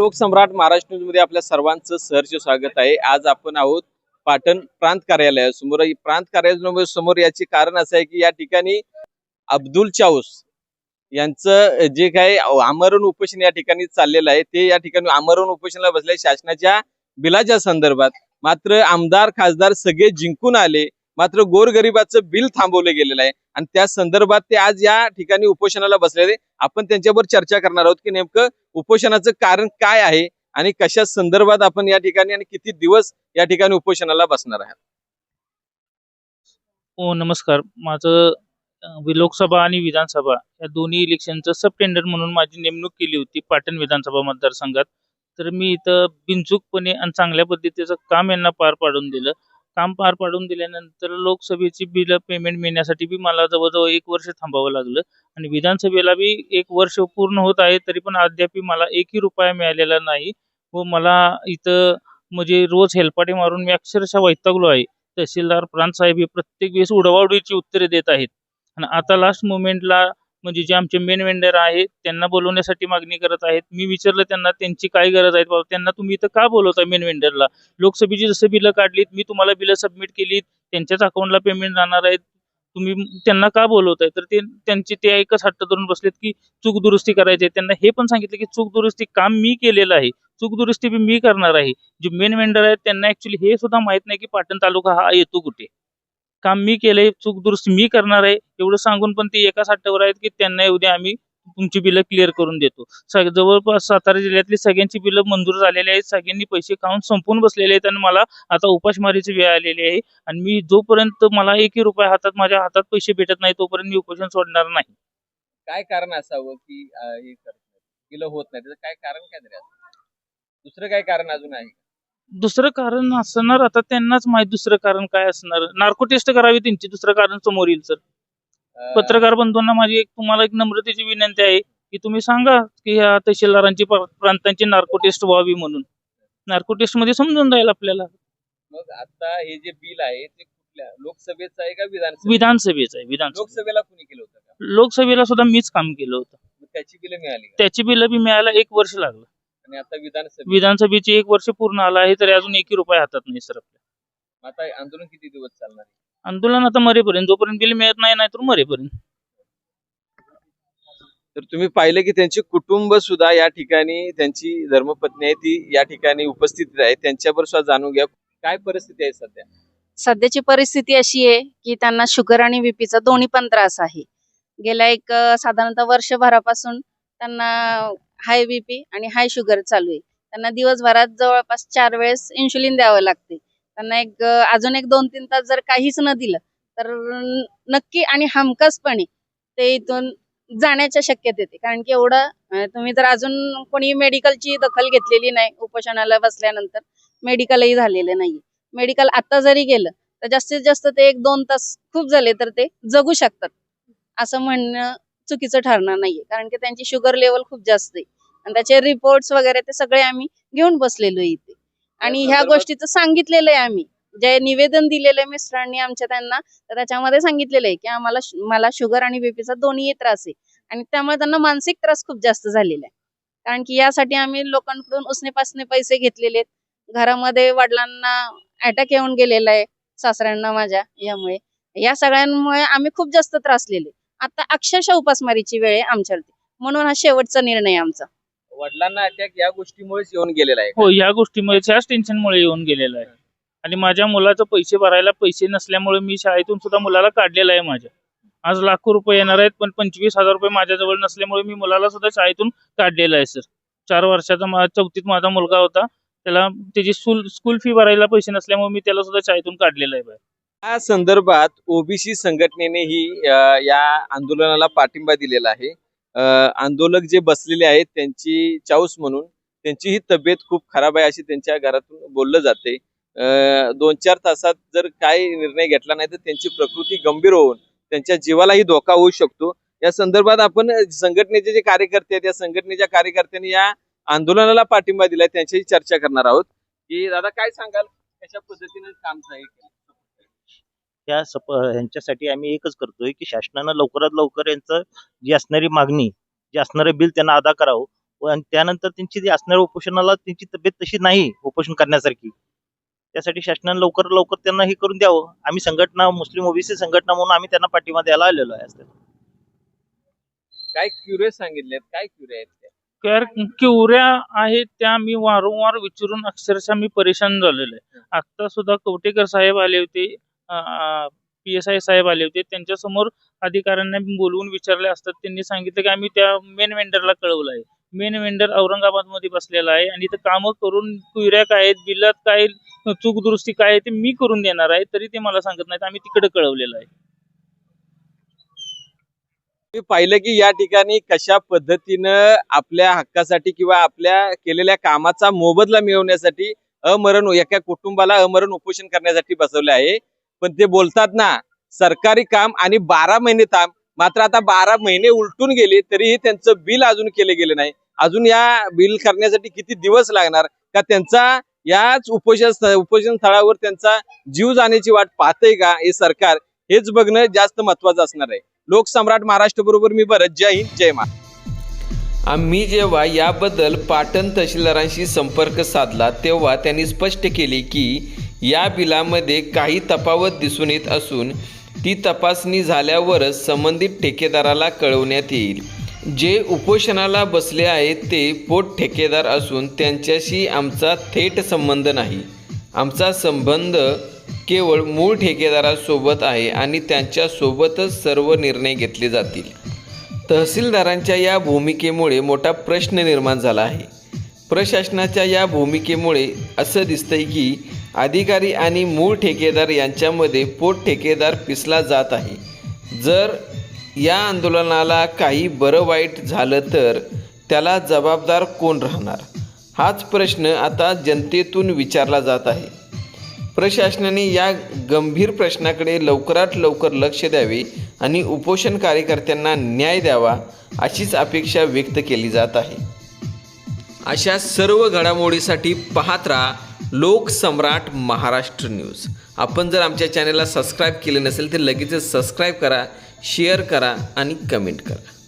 लोकसम्राट महाराष्ट्र न्यूजमध्ये आपल्या सर्वांचं सहर्ष स्वागत आहे. आज आपण आहोत पाटण प्रांत कार्यालयासमोर ही प्रांत कार्यालयासमोर याचे कारण असं आहे की या ठिकाणी अब्दुल चाऊस यांचं जे काही आमरण उपोषण या ठिकाणी चाललेलं आहे ते या ठिकाणी आमरण उपोषणाला बसले. शासनाच्या बिलाच्या संदर्भात मात्र आमदार खासदार सगळे जिंकून आले. मात्र गोरगरिबाचं बिल थांबवलं गेलेलं आहे. आणि त्या संदर्भात ते आज या ठिकाणी उपोषणाला बसलेले आपण त्यांच्यावर चर्चा करणार आहोत की नेमकं उपोषणाचं कारण काय आहे आणि कशा संदर्भात आपण या ठिकाणी आणि किती दिवस या ठिकाणी उपोषणाला बसणार आहात? हो नमस्कार. माझं लोकसभा आणि विधानसभा या दोन्ही इलेक्शनचं सब टेंडर म्हणून माझी नेमणूक केली होती पाटण विधानसभा मतदारसंघात. तर मी इथं बिनचूकपणे आणि चांगल्या पद्धतीचं काम यांना पार पाडून दिलं. काम पार पाडून दिल्यानंतर लोकसभेची बिल पेमेंट मिळण्यासाठी बी मला जवळजवळ एक वर्ष थांबावं लागलं. आणि विधानसभेला बी एक वर्ष पूर्ण होत आहे तरी पण अद्याप मला एकही रुपया मिळालेला नाही. व मला इथं म्हणजे रोज हेलपाटे मारून मी अक्षरशः वैतागलो आहे. तहसीलदार प्रांत साहेब हे प्रत्येक वेळेस उडवाउडीची उत्तरे देत आहेत. आणि आता लास्ट मुमेंटला म्हणजे जे आमचे मेन वेंडर आहेत त्यांना बोलवण्यासाठी मागणी करत आहेत. मी विचारलं त्यांना त्यांची काय गरज आहे? बाबा त्यांना तुम्ही इथं का बोलवता मेन वेंडरला लोकसभेची जसं बिलं काढलीत मी तुम्हाला बिलं सबमिट केलीत. त्यांच्याच अकाउंटला पेमेंट जाणार आहेत. तुम्ही त्यांना का बोलवताय? तर ते त्यांचे ते एकच हट्ट धरून बसलेत की चूक दुरुस्ती करायची आहे. त्यांना हे पण सांगितलं की चूक दुरुस्ती काम मी केलेलं आहे. चूक दुरुस्ती बी मी करणार आहे. जे मेन वेंडर आहेत त्यांना ऍक्च्युली हे सुद्धा माहीत नाही की पाटण तालुका हा येतो कुठे. काम मी केलंय चूक दुरुस्त मी करणार आहे एवढं सांगून पण ते एकाच हट्टावर आहेत की त्यांना उद्या आम्ही तुमची बिलं क्लिअर करून देतो. जवळपास सातारा जिल्ह्यातली सगळ्यांची बिलं मंजूर झालेली आहेत सगळ्यांनी पैसे खाऊन संपून बसलेले आहेत आणि मला आता उपासमारीची वेळ आलेली आहे आणि मी जोपर्यंत मला एकही रुपया हातात माझ्या हातात पैसे भेटत नाही तोपर्यंत मी उपोषण सोडणार नाही. काय कारण असावं की हे बिलं होत नाही. त्याचं काय कारण काय दुसरं काय कारण अजून आहे? दुसरं कारण असणार आता त्यांनाच माहीत दुसरं कारण काय असणार. नार्को टेस्ट करावी त्यांची दुसरं कारण समोर येईल सर पत्रकार बंधूंना माझी एक तुम्हाला एक नम्रतेची विनंती आहे की तुम्ही सांगा की ह्या तहसीलदारांची प्र- प्रांतांची नार्को टेस्ट व्हावी म्हणून. नार्को टेस्टमध्ये समजून जाईल आपल्याला. मग आता हे जे बिल आहे ते कुठल्या? लोकसभेचं आहे का विधानसभा विधानसभेचं आहे विधानसभा लोकसभेला कुणी केलं होतं का? लोकसभेला सुद्धा मीच काम केलं होतं. त्याची बिलं मिळाली का? त्याची बिलं बी मिळायला एक वर्ष लागलं. आणि आता विधानसभा विधानसभेची एक वर्ष पूर्ण आलं आहे तरी अजून एकही रुपये हातात नाही सर आपल्या. आता आंदोलन किती दिवस चालणार आहे? आंदोलन आता मरेपर्यंत जोपर्यंत बिल मिळत नाही नाही तर मरेपर्यंत. तर तुम्ही पाहिलं की त्यांचे कुटुंब सुद्धा या ठिकाणी त्यांची धर्मपत्नी आहे ती या ठिकाणी उपस्थित आहे. त्यांच्यावर सुद्धा जाणून घ्या. काय परिस्थिती आहे सध्या? सध्याची परिस्थिती अशी आहे की त्यांना शुगर आणि बीपीचा दोन्ही पण त्रास आहे. गेल्या एक अ, साधारणतः वर्षभरापासून त्यांना हाय बीपी आणि हाय शुगर चालू आहे. त्यांना दिवसभरात जवळपास चार वेळेस इन्शुलिन द्यावं लागते. त्यांना एक अजून एक दोन तीन तास जर काहीच न दिलं तर नक्की आणि हमखासपणे ते इथून जाण्याच्या शक्यते कारण की एवढं तुम्ही तर अजून कोणी मेडिकलची दखल घेतलेली नाही उपोषणाला बसल्यानंतर मेडिकलही झालेलं नाही मेडिकल आता जरी गेलं तर जास्तीत जास्त ते एक दोन तास खूप झाले तर ते जगू शकतात. असं म्हणणं चुकीचं ठरणार नाहीये. कारण की त्यांची शुगर लेवल खूप जास्त आहे. आणि त्याचे रिपोर्ट्स वगैरे ते सगळे आम्ही घेऊन बसलेलो आहे इथे. आणि ह्या गोष्टीचं सांगितलेलं आहे आम्ही. जे निवेदन दिलेलं आहे मिस्टरांनी आमच्या त्यांना तर त्याच्यामध्ये सांगितलेलं आहे की आम्हाला मला शुगर आणि बीपीचा दोन्ही त्रास आहे. आणि त्यामुळे त्यांना मानसिक त्रास खूप जास्त झालेला आहे. कारण की यासाठी आम्ही लोकांकडून उसने पासने पैसे घेतलेले आहेत. घरामध्ये वडिलांना अटॅक येऊन गेलेला आहे सासऱ्यांना माझ्या यामुळे. या सगळ्यांमुळे आम्ही खूप जास्त त्रासलेले आता अक्षरशः उपासमारीची वेळ आहे आमच्यावरती. म्हणून हा शेवटचा निर्णय आहे आमचा. वडिलांना अटॅक या गोष्टीमुळेच येऊन गेलेला आहे हो या गोष्टीमुळे ह्याच टेन्शनमुळे येऊन गेलेलं आहे. आणि माझ्या मुलाचं पैसे भरायला पैसे नसल्यामुळे मी शाळेतून सुद्धा मुलाला काढलेलं आहे माझ्या. आज लाखो रुपये येणार आहेत पण पंचवीस हजार रुपये माझ्याजवळ नसल्यामुळे मी मुलाला सुद्धा शाळेतून काढलेलं आहे सर. चार वर्षाचा मा- चौथीत माझा मुलगा होता. त्याला त्याची स्कूल स्कूल फी भरायला पैसे नसल्यामुळे मी त्याला सुद्धा शाळेतून काढलेलं आहे बाहेर. या संदर्भात ओबीसी संघटनेने ही या आंदोलनाला पाठिंबा दिलेला आहे. आंदोलक जे बसलेले आहेत त्यांची चाऊस म्हणून त्यांची ही तब्येत खूप खराब आहे अशी त्यांच्या घरातून बोललं जाते. दोन चार तासात जर काय निर्णय घेतला नाही तर त्यांची प्रकृती गंभीर होऊन त्यांच्या जीवालाही धोका होऊ शकतो. या संदर्भात आपण संघटनेचे जे कार्यकर्ते आहेत या संघटनेच्या कार्यकर्त्यांनी या आंदोलनाला पाठिंबा दिलाय त्यांच्याशी चर्चा करणार आहोत. की दादा काय सांगाल? कशा पद्धतीने काम आहे? त्या सप ह्यांच्यासाठी आम्ही एकच करतोय की शासनानं लवकरात लवकर यांचं जी असणारी मागणी जे असणारं बिल त्यांना अदा करावं व आणि त्यानंतर त्यांची जी असणाऱ्या उपोषणाला त्यांची तब्येत तशी नाही उपोषण करण्यासारखी त्यासाठी शासनाने लवकर लवकर त्यांना हे करून द्यावं आम्ही संघटना मुस्लिम ओबीसी संघटना म्हणून आम्ही त्यांना पाठिंबा द्यायला आलेलो आहे आज. काय क्युरियस सांगितलेत काय क्युरे आहेत त्या? किवऱ्या आहेत त्या मी वारंवार विचारून अक्षरशः मी परेशान झालेलो आहे आता सुद्धा कवटेकर साहेब आले होते पी एस आय साहेब आले होते. त्यांच्यासमोर अधिकाऱ्यांना बोलवून विचारले असतात. त्यांनी सांगितलं की आम्ही त्या मेन वेंडरला कळवलं आहे. मेन वेंडर औरंगाबादमध्ये बसलेला आहे आणि इथं कामं करून क्युऱ्या काय आहेत बिलात काय चूक दुरुस्ती काय आहे ते मी करून देणार आहे तरी ते मला सांगत नाहीत. आम्ही तिकडे कळवलेलं आहे. मी पाहिलं की या ठिकाणी कशा पद्धतीनं आपल्या हक्कासाठी किंवा आपल्या केलेल्या कामाचा मोबदला मिळवण्यासाठी अमरण एका कुटुंबाला अमरण उपोषण करण्यासाठी बसवले आहे. पण ते बोलतात ना सरकारी काम आणि बारा महिने काम मात्र आता बारा महिने उलटून गेले तरीही त्यांचं बिल अजून केले गेले नाही. अजून या बिल करण्यासाठी किती दिवस लागणार? का त्यांचा याच उपोषण उपोषण स्थळावर त्यांचा जीव जाण्याची वाट पाहतंय का हे सरकार? हेच बघणं जास्त महत्वाचं असणार आहे. लोकसम्राट महाराष्ट्र बरोबर मी भरत. जय हिंद जय मा आम्ही जेव्हा याबद्दल पाटण तहसीलदारांशी संपर्क साधला तेव्हा त्यांनी स्पष्ट केले की या बिलामध्ये काही तफावत दिसून येत असून ती तपासणी झाल्यावरच संबंधित ठेकेदाराला कळवण्यात येईल. जे उपोषणाला बसले आहेत ते पोट ठेकेदार असून त्यांच्याशी आमचा थेट संबंध नाही. आमचा संबंध केवळ मूळ ठेकेदारासोबत आहे आणि त्यांच्यासोबतच सर्व निर्णय घेतले जातील. तहसीलदारांच्या या भूमिकेमुळे मोठा प्रश्न निर्माण झाला आहे. प्रशासनाच्या या भूमिकेमुळे असं दिसतंय की अधिकारी आणि मूळ ठेकेदार यांच्यामध्ये पोट ठेकेदार पिसला जात आहे. जर या आंदोलनाला काही बरं वाईट झालं तर त्याला जबाबदार कोण राहणार? हाच प्रश्न आता जनतेतून विचारला जात आहे. प्रशासनाने या गंभीर प्रश्नाकडे लवकरात लवकर लक्ष द्यावे आणि उपोषण कार्यकर्त्यांना न्याय द्यावा अशीच अपेक्षा व्यक्त केली जात आहे. अशा सर्व घडामोडीसाठी पाहत राहा. लोकसम्राट महाराष्ट्र न्यूज. आपण जर आमच्या चॅनलला सबस्क्राईब केले नसेल तर लगेचच सबस्क्राईब करा शेअर करा आणि कमेंट करा.